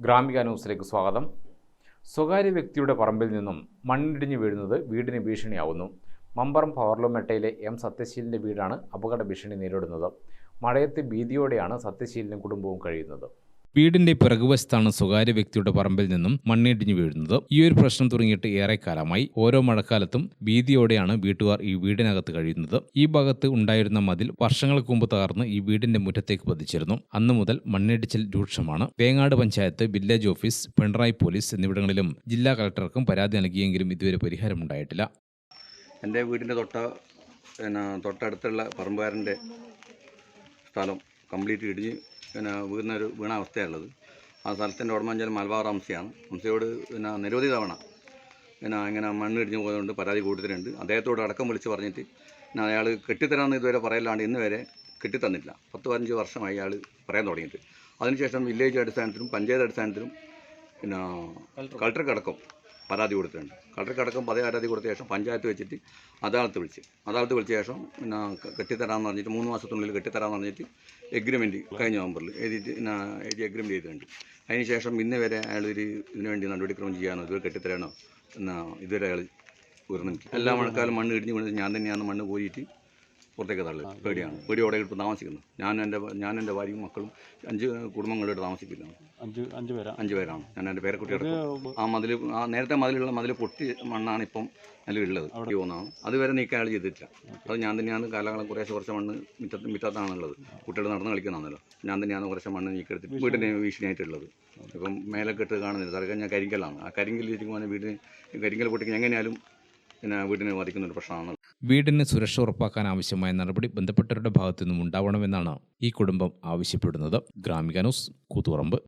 ഗ്രാമിക ന്യൂസിലേക്ക് സ്വാഗതം. സ്വകാര്യ വ്യക്തിയുടെ പറമ്പിൽ നിന്നും മണ്ണിടിഞ്ഞു വീഴുന്നത് വീടിന് ഭീഷണിയാവുന്നു. മമ്പറം പവർലോമെട്ടയിലെ എം സത്യശീലിന്റെ വീടാണ് അപകട ഭീഷണി നേരിടുന്നത്. മഴയത്ത് ഭീതിയോടെയാണ് സത്യശീലിനും കുടുംബവും കഴിയുന്നത്. വീടിന്റെ പിറകുവശത്താണ് സ്വകാര്യ വ്യക്തിയുടെ പറമ്പിൽ നിന്നും മണ്ണിടിഞ്ഞു വീഴുന്നത്. ഈ ഒരു പ്രശ്നം തുടങ്ങിയിട്ട് ഏറെക്കാലമായി ഓരോ മഴക്കാലത്തും ഭീതിയോടെയാണ് വീട്ടുകാർ ഈ വീടിനകത്ത് കഴിയുന്നത്. ഈ ഭാഗത്ത് ഉണ്ടായിരുന്ന മതിൽ വർഷങ്ങൾക്ക് മുമ്പ് തകർന്ന് ഈ വീടിന്റെ മുറ്റത്തേക്ക് പതിച്ചിരുന്നു. അന്നു മുതൽ മണ്ണിടിച്ചിൽ രൂക്ഷമാണ്. Vengad panchayat village office Pinarayi police എന്നിവിടങ്ങളിലും ജില്ലാ കളക്ടർക്കും പരാതി നൽകിയെങ്കിലും ഇതുവരെ പരിഹാരമുണ്ടായിട്ടില്ല എന്റെ വീടിന്റെ തൊട്ട പിന്നെ തൊട്ടടുത്തുള്ള പറമ്പുകാരന്റെ സ്ഥലം കംപ്ലീറ്റ് ഇടിഞ്ഞ് പിന്നെ വീണൊരു വീണ അവസ്ഥയുള്ളത് ആ സ്ഥലത്തിന്റെ ഉടമഞ്ചൽ മലബാർ ഹംസയാണ് ഹംസയോട് പിന്നെ നിരവധി തവണ പിന്നെ ഇങ്ങനെ മണ്ണ് ഇടിഞ്ഞ് പോയതുകൊണ്ട് പരാതി കൊടുത്തിട്ടുണ്ട് അദ്ദേഹത്തോട് അടക്കം വിളിച്ച് പറഞ്ഞിട്ട് പിന്നെ അയാൾ കെട്ടിത്തരാമെന്ന് ഇതുവരെ പറയലാണ്ട് ഇന്ന് വരെ കെട്ടിത്തന്നില്ല പത്ത് പതിനഞ്ച് വർഷമായി അയാൾ പറയാൻ തുടങ്ങിയിട്ട്. അതിനുശേഷം വില്ലേജ് അടിസ്ഥാനത്തിലും പഞ്ചായത്ത് അടിസ്ഥാനത്തിലും പിന്നെ കളക്ടർക്കടക്കം പരാതി കൊടുത്തിട്ടുണ്ട്. കളക്ടർക്കടക്കം പരാതി കൊടുത്ത ശേഷം പഞ്ചായത്ത് വെച്ചിട്ട് അദാലത്ത് വിളിച്ച്. അദാലത്ത് വിളിച്ച ശേഷം പിന്നെ കെട്ടിത്തരാമെന്ന് പറഞ്ഞിട്ട് മൂന്ന് മാസത്തിനുള്ളിൽ കെട്ടിത്തരാമെന്ന് പറഞ്ഞിട്ട് എഗ്രിമെന്റ് കഴിഞ്ഞ നവംബറിൽ എഴുതിയിട്ട് എഴുതി എഗ്രിമെന്റ് ചെയ്തിട്ടുണ്ട്. അതിന് ശേഷം ഇന്ന് വരെ അയാൾ ഒരു ഇതിനു വേണ്ടി നടപടിക്രമം ചെയ്യാനോ ഇതുവരെ കെട്ടിത്തരാനോ എന്നാ ഇതുവരെ അയാൾ ഉയർന്നിട്ട് എല്ലാ മഴക്കാലം മണ്ണ് ഇടിഞ്ഞ് വീണത് ഞാൻ തന്നെയാണ് മണ്ണ് കോരിയിട്ട് പുറത്തേക്ക് തള്ളി പേടിയാണ്. പേടിയോടെ ഇപ്പോൾ താമസിക്കുന്നത് ഞാൻ എന്റെ ഞാൻ എന്റെ ഭാര്യയും മക്കളും അഞ്ച് കുടുംബങ്ങളോട് താമസിക്കുന്നു അഞ്ച് അഞ്ച് പേരാണ് അഞ്ച് പേരാണ്. ഞാൻ എന്റെ പേരക്കുട്ടിയുടെ ആ മതിൽ ആ നേരത്തെ മതിലുള്ള മതിൽ പൊട്ടി മണ്ണാണ് ഇപ്പം നിലവിലുള്ളത്. പോകുന്നതാണ് അതുവരെ നീക്കാൻ അയാൾ ചെയ്തിട്ടില്ല. അത് ഞാൻ തന്നെയാണ് കാലകാലം കുറേശ്ശെ കുറച്ച് മണ്ണ് മിറ്റത്ത് മിറ്റത്താണുള്ളത്. കുട്ടികൾ നടന്ന് കളിക്കുന്നതാണല്ലോ. ഞാൻ തന്നെയാണ് കുറച്ച് മണ്ണ് നീക്കെടുത്തിട്ട് വീടിന്റെ ഭീഷണിയായിട്ടുള്ളത് ഇപ്പം മേലെ കെട്ട് കാണുന്നില്ല. തറക്കാൻ ഞാൻ കരിങ്കലാണ് ആ കരിങ്കൽ ഇരിക്കുമ്പോൾ വീടിന് കരിങ്കൽ പൊട്ടിക്കാൻ എങ്ങനെയാലും പിന്നെ വീടിനെ ബാധിക്കുന്നൊരു പ്രശ്നമാണ് വീടിന് സുരക്ഷ ഉറപ്പാക്കാൻ ആവശ്യമായ നടപടി ബന്ധപ്പെട്ടവരുടെ ഭാഗത്തു നിന്നും ഉണ്ടാവണമെന്നാണ് ഈ കുടുംബം ആവശ്യപ്പെടുന്നത്. ഗ്രാമിക ന്യൂസ് കൂത്തുപറമ്പ്.